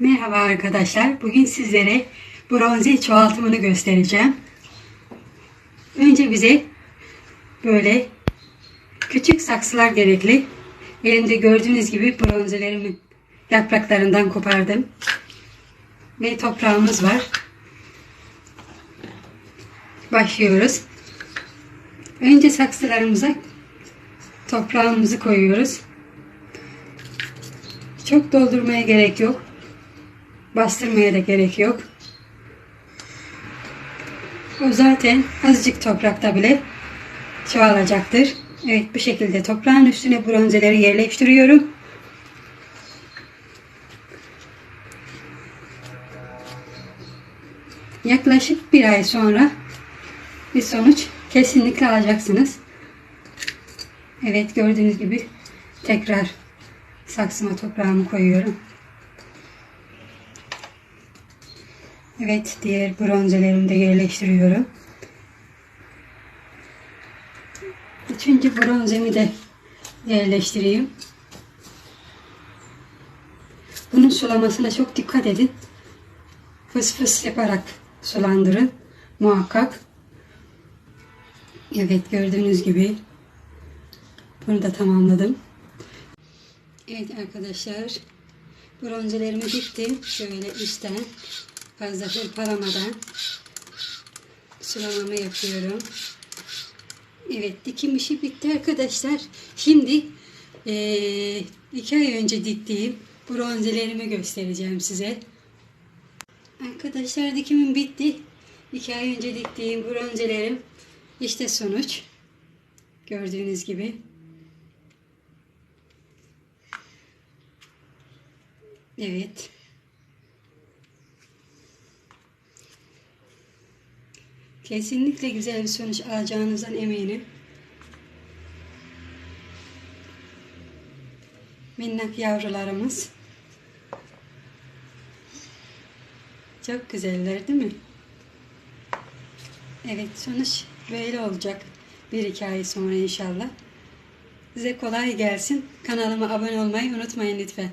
Merhaba arkadaşlar. Bugün sizlere bronze çoğaltımını göstereceğim. Önce bize böyle küçük saksılar gerekli. Elimde gördüğünüz gibi bronzelerimi yapraklarından kopardım. Ve toprağımız var. Başlıyoruz. Önce saksılarımıza toprağımızı koyuyoruz. Çok doldurmaya gerek yok. Bastırmaya da gerek yok. O zaten azıcık toprakta bile çoğalacaktır. Evet bu şekilde toprağın üstüne bronzeleri yerleştiriyorum. Yaklaşık bir ay sonra bir sonuç kesinlikle alacaksınız. Evet gördüğünüz gibi tekrar saksıma toprağımı koyuyorum. Evet diğer bronzelerimi de yerleştiriyorum. Üçüncü bronzemi de yerleştireyim. Bunun sulamasına çok dikkat edin. Fıs fıs yaparak sulandırın. Muhakkak. Evet gördüğünüz gibi bunu da tamamladım. Evet arkadaşlar bronzelerimi diktim. Şöyle üstten fazla hırpalamadan sulamamı yapıyorum. Evet dikim işi bitti arkadaşlar. Şimdi eee, iki ay önce diktiğim bronzelerimi göstereceğim size. Arkadaşlar dikimim bitti. İki ay önce diktiğim bronzelerim işte sonuç. Gördüğünüz gibi. Evet. Kesinlikle güzel bir sonuç alacağınızdan eminim. Minnak yavrularımız. Çok güzeller değil mi? Evet sonuç böyle olacak. Bir iki ay sonra inşallah. Size kolay gelsin. Kanalıma abone olmayı unutmayın lütfen.